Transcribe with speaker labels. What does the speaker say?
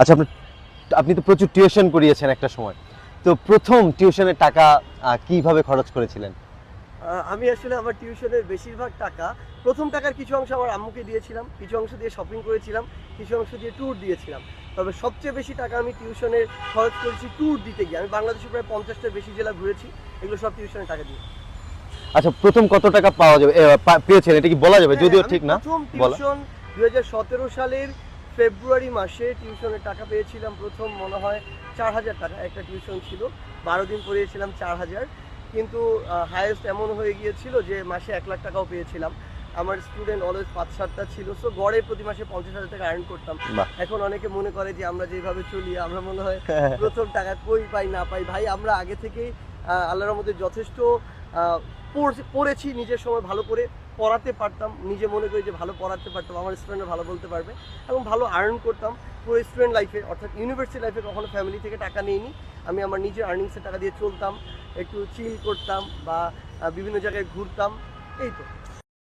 Speaker 1: আচ্ছা আপনি আপনি তো প্রচুর টিউশন করিয়েছেন একটা সময়। তো প্রথম টিউশনের টাকা কীভাবে খরচ করেছিলেন?
Speaker 2: আমি আসলে আমার টিউশনের বেশিরভাগ টাকা প্রথম টাকার কিছু অংশ আমার আম্মুকে দিয়েছিলাম কিছু অংশ দিয়ে শপিং করেছিলাম কিছু অংশ দিয়ে ট্যুর দিয়েছিলাম। তবে সবচেয়ে বেশি টাকা আমি টিউশনের খরচ করেছি ট্যুর দিতে গিয়ে। আমি বাংলাদেশে প্রায় পঞ্চাশটার বেশি জেলা ঘুরেছি এগুলো সব টিউশনের টাকা দিয়ে।
Speaker 1: আচ্ছা প্রথম কত টাকা পাওয়া যাবে? পেয়েছেন? এটা কি বলা যাবে? যদিও
Speaker 2: হ্যাঁ,
Speaker 1: ঠিক
Speaker 2: আমি
Speaker 1: না
Speaker 2: প্রথম। টিউশন দুই সালের ফেব্রুয়ারি মাসে টিউশনের টাকা পেয়েছিলাম প্রথম মনে হয় চার হাজার টাকা একটা টিউশন ছিল। বারো দিন পড়িয়েছিলাম চার হাজার। কিন্তু হায়েস্ট এমন হয়ে গিয়েছিল যে মাসে এক লাখ টাকাও পেয়েছিলাম। আমার স্টুডেন্ট অলওয়েজ পাঁচ সাতটা ছিল। সো গড়ে প্রতি মাসে পঞ্চাশ হাজার টাকা আর্ন করতাম। এখন অনেকে মনে করে যে আমরা যেভাবে চলি আমরা মনে হয় প্রথম টাকা কই পাই না পাই। ভাই আমরা আগে থেকেই আল্লাহর মধ্যে যথেষ্ট পড়ছি- নিজের সময় ভালো করে পড়াতে পারতাম, নিজে মনে করি যে ভালো পড়াতে পারতাম, আমার স্টুডেন্টরা ভালো বলতে পারবে, এবং ভালো আর্ন করতাম, পুরো স্টুডেন্ট লাইফে অর্থাৎ ইউনিভার্সিটি লাইফে কখনো ফ্যামিলি থেকে টাকা নিইনি, আমি আমার নিজের আর্নিংসের টাকা দিয়ে চলতাম, একটু চিল করতাম বা বিভিন্ন জায়গায় ঘুরতাম, এই তো।